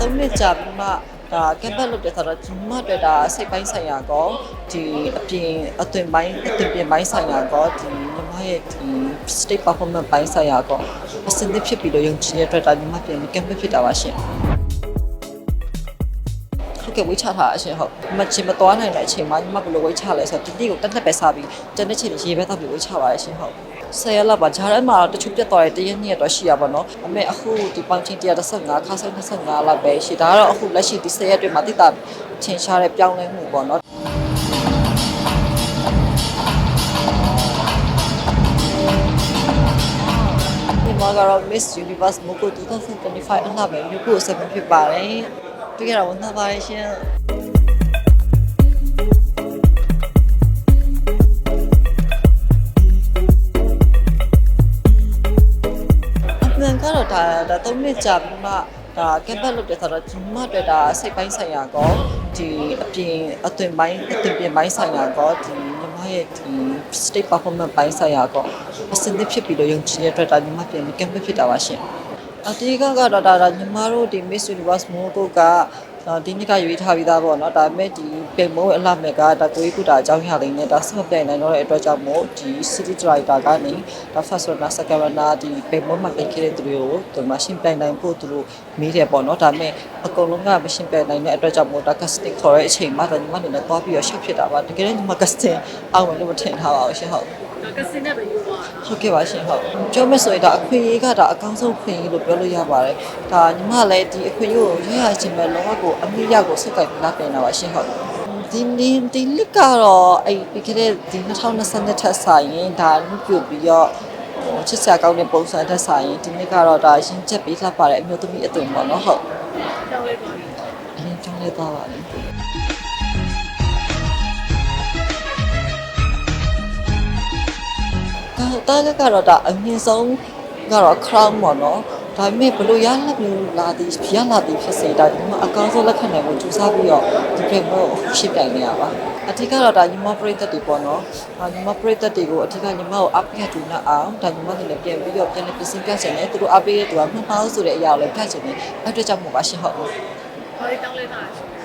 3နှစ်ကြာပြီးမှဒါကက်ဘတ်လုပ်တဲ့ဆိုတော့ဒီမှအတွက်ဒါစိတ်ပိုင်းဆိုင်ရာကောဒီအပြင်အသွင်ပိုင်းအသွင်ပြင်ပိုင်းဆိုင်ရာကောဒီညီမရဲ့ဒီ state performance ပိုင်းဆိုင်ရာကောအစင်းသစ်ဖြစ်ပြီးတော့ယုံကြည်တဲ့အတွက်ဒါညီမပြန်ပြီးကက်ဘတ်ဖြစ်တာပါရှင်ဟုတ် ကဲ့ဝေးချထားအရှင်ဟုတ်မချင်မသွားနိုင်တဲ့အချိန်မှာညီမဘယ်လိုဝေးချလဲဆိုတော့တတိကိုတက်တက်ပဲစားပြီးတနေ့ချိန်ရေဘက်တော့ပြီးဝေးချပါရဲ့ရှင်ဟုတ်ဆယ်ရက်လောက်ပါဂျားထဲမှာတချို့ပြတ်သွားတဲ့တရက်နှစ်ရက်တော့ရှိရပါတော့။အမေအခုဒီပေါင်ချင်း135ခါဆိုင်25လောက်ပဲရှိ။ဒါကတော့အခုလက်ရှိဒီဆယ်ရက်အတွင်းမှာတိတာချင်းရှားတဲ့ပြောင်းလဲမှုပေါ့နော်။ဒီမှာကတော့ Miss Universe Moco 2025အလှပဲရုပ်ကိုဆက်ဖြစ်ပါတယ်။ တွေ့ရတာဝန်သာပါတယ်ရှင်။အမှန်ကတော့ဒါဒါ၃နှစ်ကြာပြီးမှဒါကက်ဘတ်လုပ်တဲ့ဆိုတော့ဒီမှအတွက်ဒါစိတ်ပိုင်းဆိုင်ရာကောဒီအပြင်အသွင်ပိုင်းအသွင်ပြင်ပိုင်းဆိုင်ရာကောဒီညီမရဲ့ဒီ state performance ပိုင်းဆိုင်ရာကောအစင်းသစ်ဖြစ်ပြီးတော့ယုံကြည်တဲ့အတွက်ဒါညီမပြန်ပြီးကက်ဘတ်ဖြစ်တာပါရှင် အတေးကကတော့ဒါဒါညီမတို့ဒီ Miss Universe မိုးကိုကဒါဒီနှစ်ကရွေးထားပြီးသားပေါ့နော်ဒါပေမဲ့ဒီပိန်မိုးအလှမဲ့ကဒါကိုကြီးကုတာအကြောင်းရလေးနဲ့ဒါစမပြိုင်နိုင်တော့တဲ့အတွက်ကြောင့်မို့ဒီ city driver ကနေဒါ first runner second runner ဒီပိန်မိုးမှာပြင်ခဲ့တဲ့သူတွေကိုဒီမှာရှင်းပြိုင်နိုင်ဖို့သူတို့မေးတယ်ပေါ့နော်ဒါပေမဲ့အကုန်လုံးကမရှင်းပြိုင်နိုင်တဲ့အတွက်ကြောင့်မို့ဒါ casting ခေါ်တဲ့အချိန်မှာဒါညီမအနေနဲ့သွားပြီးတော့ရှော့ဖြစ်တာပါတကယ်တော့ညီမ casting အောင်မယ်လို့မထင်ထားပါဘူးရှင်ဟုတ်ဒါ ကစင်းနဲ့ပဲယူသွားတာဟုတ်ကဲ့ပါရှင်ဟုတ်ပြောမယ်ဆိုရင်ဒါအခွင့်အရေးကဒါအကောင်းဆုံးခွင့်အရေးလို့ပြောလို့ရပါတယ်ဒါညီမလည်းဒီအခွင့်အရေးကိုရရချင်းပဲလုံးဝကိုအမိရောက်ကိုစက်ကပ်ပြီးလာပြင်တာပါရှင်ဟုတ်ဒီဒီဒီလစ်ကတော့အဲ့ပြီးခဲ့တဲ့ဒီ2020ထက်ဆိုင်ရင်ဒါလူပြပြီးတော့ဟိုချစ်စရာကောင်းတဲ့ပုံစံထက်ဆိုင်ရင်ဒီနှစ်ကတော့ဒါရင်ချက်ပြီးလှပ်ပါတဲ့အမျိုးသမီးအသွင်ပေါ့နော်ဟုတ်ကြောက်လိုက်ပါအရင်ကြောင်းလဲသွားပါလိမ့် တာတာကတော့ဒါအမြင့်ဆုံးကတော့ crown ပေါ့နော်ဒါပေမဲ့ဘလို့ရလက်မျိုးလာသည်ရလာသည်ဖြစ်စေဒါဒီမှာအကောင်းဆုံးလက်ခံနိုင်ဖို့ကြိုးစားပြီးတော့ဒီပြမို့ရှင်းပြနေရပါအထက်ကတော့ဒါညီမပရိသတ်တွေပေါ့နော်အာညီမပရိသတ်တွေကိုအထက်ကညီမကိုအပိယတူနာအောင်ဒါညီမတွေလည်းပြန်ပြီးတော့ပြန်လည်းပြင်ဆင်ပြချင်တယ်သူတို့အပိယတူကမှန်ပါဆိုတဲ့အရာကိုလည်းပြချင်တယ်အဲ့အတွက်ကြောင့်မို့ပါရှင်းဟုတ်ဘာလို့တောင်းလိုက်တာလဲ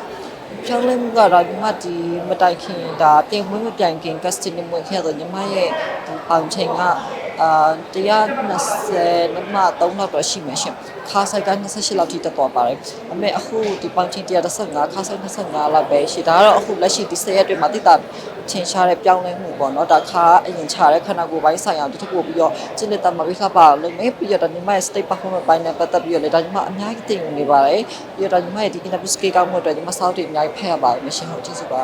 ပြောင်းလဲမှုကတော့ညီမဒီမတိုင်ခင်ဒါပြင်မွေးမပြိုင်ခင် custody မွေးခဲ့တော့ညီမရဲ့ဒီပေါင်ချိန်က အာ120နမ3လောက်တော့ရှိမှရှင်ခါဆိုင်က28လောက်ထိတက်သွားပါတယ်အမေအခုဒီပေါင်ချိန်135ခါဆိုင်25လောက်ပဲရှိဒါကတော့အခုလက်ရှိဒီ10ရက်အတွင်းမှာတိတာချင်းရှားတဲ့ပြောင်းလဲမှုပေါ့နော်ဒါခါအရင်ချတဲ့ခန္ဓာကိုယ်ပိုင်းဆိုင်ရာတစ်ခုပို့ပြီးတော့ကျင့်တဲ့တမပိခပါလို့မေးပြီးတော့ညီမရဲ့ state performance ပိုင်းနဲ့ပတ်သက်ပြီးတော့လေဒါညီမအများကြီးသိနေပါတယ်ပြီးတော့ညီမရဲ့ဒီ interview skill ကောင်းမှုအတွက်ညီမစောင့်တည်အများကြီးဖက်ရပါတယ်မရှင်ဟုတ်ကျေးဇူးပါ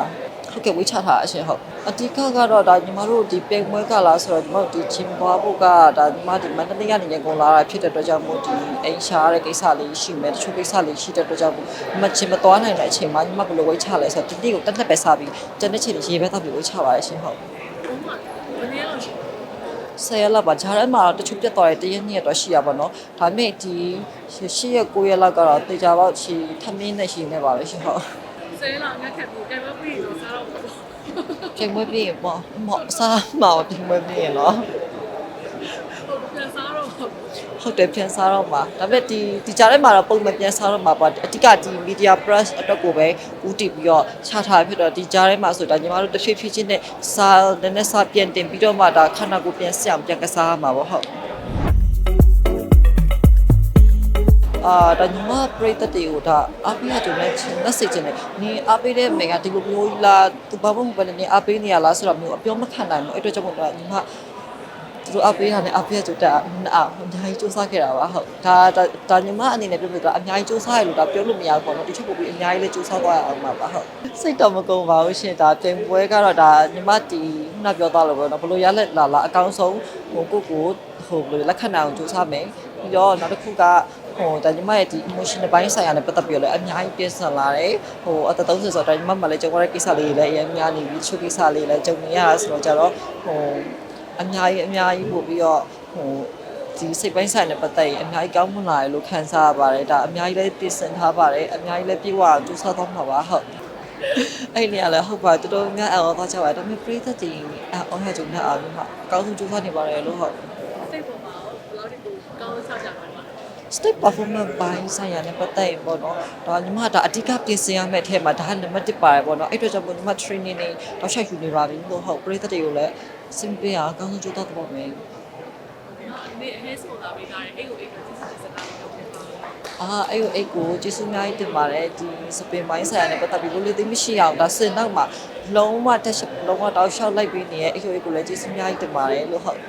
ဟုတ်ကဲ့ဝေးချထားအရှင်ဟုတ်အတိကကတော့ဒါညီမတို့ဒီပိန်မွဲကလာဆိုတော့ညီမတို့ဒီချင်းပွားဖို့ကဒါညီမဒီမန္တလေးကနေရကုန်လာတာဖြစ်တဲ့အတွက်ကြောင့်မို့ဒီအိမ်ရှာတဲ့ကိစ္စလေးရှိမယ်တချို့ကိစ္စလေးရှိတဲ့အတွက်ကြောင့်မို့မချင်မသွားနိုင်တဲ့အချိန်မှာညီမဘယ်လိုဝေးချလဲဆိုတော့ဒီနေ့ကိုတက်တက်ပဲစားပြီးတနေ့ချိန်ရေဘက်တော့ပြီးဝေးချပါတယ်ရှင်ဟုတ်ဘုံမှာဘယ်နည်းလို့ရှိဆယ်ရက်လောက်ပါဂျားထဲမှာတချို့ပြတ်သွားတဲ့တရက်နှစ်ရက်တော့ရှိရပါတော့ဒါပေမဲ့ဒီရှစ်ရက်ကိုရက်လောက်ကတော့တေချာပေါ့ရှိထမင်းနဲ့ရှိနေပါပဲရှင်ဟုတ် ဆဲလာငါခက်ပြီးကဲမပြီးတော့စားတော့ဘူးပြင်မွေးပြီးပေါ့မော့စားမှာပြင်မွေးပြီးရနော်ဟုတ်ပြန်စားတော့ဟုတ်တယ်ပြန်စားတော့မှာဒါပေမဲ့ဒီဒီကြားထဲမှာတော့ပုံမှန်ပြန်စားတော့မှာပေါ့အဓိကဒီ media press အတွက်ကိုပဲဦးတည်ပြီးတော့ချထားဖြစ်တော့ဒီကြားထဲမှာဆိုတော့ညီမတို့တစ်ဖြည်းဖြည်းချင်းနဲ့စားနည်းနည်းစားပြန်တင်ပြီးတော့မှဒါခန္ဓာကိုယ်ပြန်ဆက်အောင်ပြန်ကစားရမှာပေါ့ဟုတ် အာဒါညီမပရိသတ်တွေကိုဒါအားပေးရကြတဲ့ချင်းလက်စိတ်ချင်းနဲ့နင်အားပေးတဲ့မေကဒီလိုမျိုးကြီးလားသူဘာမှမပဲနင်အားပေးနေရလားဆိုတော့မျိုးအပြောမခံနိုင်ဘူးအဲ့အတွက်ကြောင့်မို့တော့ညီမသူတို့အပေးတာနဲ့အပေးကြတာအများကြီးစူးစမ်းခဲ့တာပါဟုတ်ဒါဒါညီမအနေနဲ့ပြောလို့ဒါအများကြီးစူးစမ်းရလို့ဒါပြောလို့မရဘူးပေါ့နော်ဒီချက်ပို့ပြီးအများကြီးလည်းစူးစမ်းသွားရအောင်ပါပါဟုတ်စိတ်တော့မကုန်ပါဘူးရှင်ဒါတင်ပွဲကတော့ဒါညီမတီခုနပြောသွားလို့ပေါ့နော်ဘလို့ရလက်လာလာအကောင်းဆုံးဟိုကိုကိုဟိုဘလို့လက်ခံနိုင်အောင်စူးစမ်းမယ်ပြီးတော့နောက်တစ်ခုက ဟိုဒါညီမရဲ့ဒီ emotional ဘိုင်းဆိုင်ရာနဲ့ပတ်သက်ပြီးတော့လည်းအများကြီးပြင်ဆင်လာတယ်ဟိုအသက်30ဆိုတော့ညီမမှလည်းကြုံရတဲ့ကိစ္စလေးတွေလည်းအများများနေပြီးချို့ကိစ္စလေးလည်းကြုံနေရတာဆိုတော့ကြတော့ဟိုအများကြီးအများကြီးပို့ပြီးတော့ဟိုဒီစိတ်ပိုင်းဆိုင်နဲ့ပတ်သက်ရင်အများကြီးကောင်းမွန်လာရလို့ခံစားရပါတယ်ဒါအများကြီးလည်းပြင်ဆင်ထားပါတယ်အများကြီးလည်းပြေဝအောင်ကြိုးစားသွားမှာပါဟုတ်အဲ့နေရလဲဟုတ်ပါတော်တော်ငါအော်သွားကြပါဒါပေမဲ့ပရိသတ်တွေအော်ဟဲ့ကြုံနေအောင်မှာအကောင်းဆုံးကြိုးစားနေပါတယ်လို့ဟုတ်စိတ်ပေါ်မှာဘယ်လောက်ဒီကိုကောင်းစားကြပါလဲ state performance ဘိုင်းဆိုင်ရာနဲ့ပတ်သက်ရင်ပေါ့နော်ဒါညီမကဒါအဓိကပြင်ဆင်ရမယ့်အထက်မှာဒါကနံပါတ်1ပါတယ်ပေါ့နော်အဲ့အတွက်ကြောင့်မို့ညီမ training တွေတော့ရှိုက်ယူနေပါပြီလို့ဟုတ်ပရိသတ်တွေကိုလည်းစင်ပေးအောင်အကောင်းဆုံးကြိုးစားတော့ပါမယ်ဒီအဟဲဆိုတာပေးတာလေအဲ့ကိုအဲ့ကိုစစ်စစ်စကားပြောပြပါအာအဲ့ကိုအဲ့ကိုကျေးဇူးအများကြီးတင်ပါတယ်ဒီစပင်ပိုင်းဆိုင်ရာနဲ့ပတ်သက်ပြီးလို့လေသိမရှိအောင်ဒါစင်နောက်မှာလုံးဝတက်ချက်လုံးဝတောက်လျှောက်လိုက်ပြီးနေရဲ့အဲ့ကိုအဲ့ကိုလည်းကျေးဇူးအများကြီးတင်ပါတယ်လို့ဟုတ်